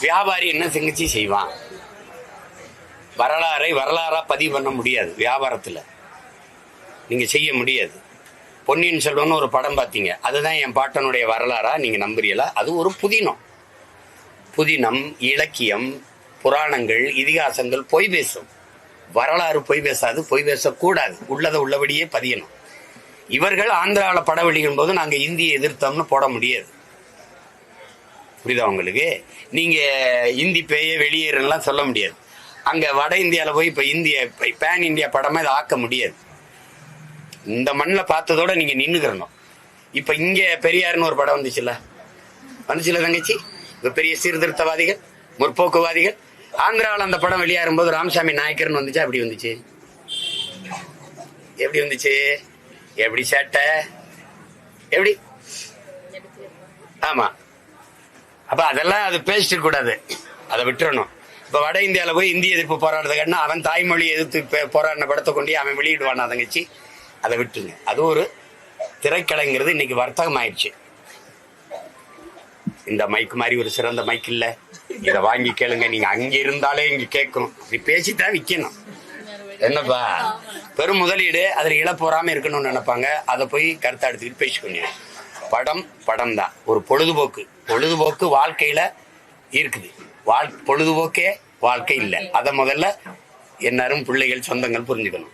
வியாபாரி என்ன செஞ்சு செய்வான். வரலாறை வரலாறாக பதிவு பண்ண முடியாது வியாபாரத்தில். நீங்கள் செய்ய முடியாது. பொன்னியின் செல்வன் ஒரு படம் பார்த்தீங்க. அதுதான் என் பாட்டனுடைய வரலாறா நீங்கள் நம்புறீங்களா? அது ஒரு புதினம். புதினம் இலக்கியம் புராணங்கள் இதிகாசங்கள் பொய் பேசும். வரலாறு பொய் பேசாது பொய் பேசக்கூடாது. உள்ளதை உள்ளபடியே பதியணும். இவர்கள் ஆந்திராவில் படம் போது நாங்கள் இந்தியை எதிர்த்தோம்னு போட முடியாது. புரியுதா உங்களுக்கு? நீங்க இந்தி பேய வெளியேறலாம் சொல்ல முடியாது. அங்கே வட இந்தியாவில் போய் இப்போ இந்திய பேன் இந்தியா படமா இதை ஆக்க முடியாது. இந்த மண்ணில் பார்த்ததோட நீங்க நின்றுக்கிறணும் இப்போ இங்கே பெரியார்னு ஒரு படம் வந்துச்சுல்ல? வந்துச்சுல தங்கச்சி? இப்போ பெரிய சீர்திருத்தவாதிகள் முற்போக்குவாதிகள். ஆந்திராவில் அந்த படம் வெளியாகும் போது ராமசாமி நாயக்கர்னு வந்துச்சா? எப்படி வந்துச்சு. எப்படி வந்துச்சு? எப்படி சேட்டை? எப்படி? ஆமாம் அப்ப அதெல்லாம் அது பேசிட்டு கூடாது அதை விட்டுறணும். இப்ப வட இந்தியால போய் இந்திய எதிர்ப்பு போராடுறதுக்கான அவன் தாய்மொழி எதிர்த்து போராடின படத்தை கொண்டு அவன் வெளியிடுவானா தங்கச்சி அதை விட்டுருங்க. அது ஒரு திரைக்கலைங்கிறது இன்னைக்கு வர்த்தகம் ஆயிடுச்சு இந்த மைக் மாதிரி ஒரு சிறந்த மைக் இல்ல. இதை வாங்கி கேளுங்க. நீங்க அங்க இருந்தாலே இங்க கேட்கும். இப்படி பேசித்தான் விக்கணும். என்னப்பா? பெரும் முதலீடு அதுல இழப்போறாம இருக்கணும்னு நினைப்பாங்க. அதை போய் கருத்தை எடுத்துக்கிட்டு பேசிக்கொண்டு படம் படம் தான் ஒரு பொழுதுபோக்கு. பொழுதுபோக்கு வாழ்க்கையில இருக்குது. வாழ் பொழுதுபோக்கே வாழ்க்கை இல்லை. அதை முதல்ல எல்லாரும் பிள்ளைகள் சொந்தங்கள் புரிஞ்சுக்கணும்.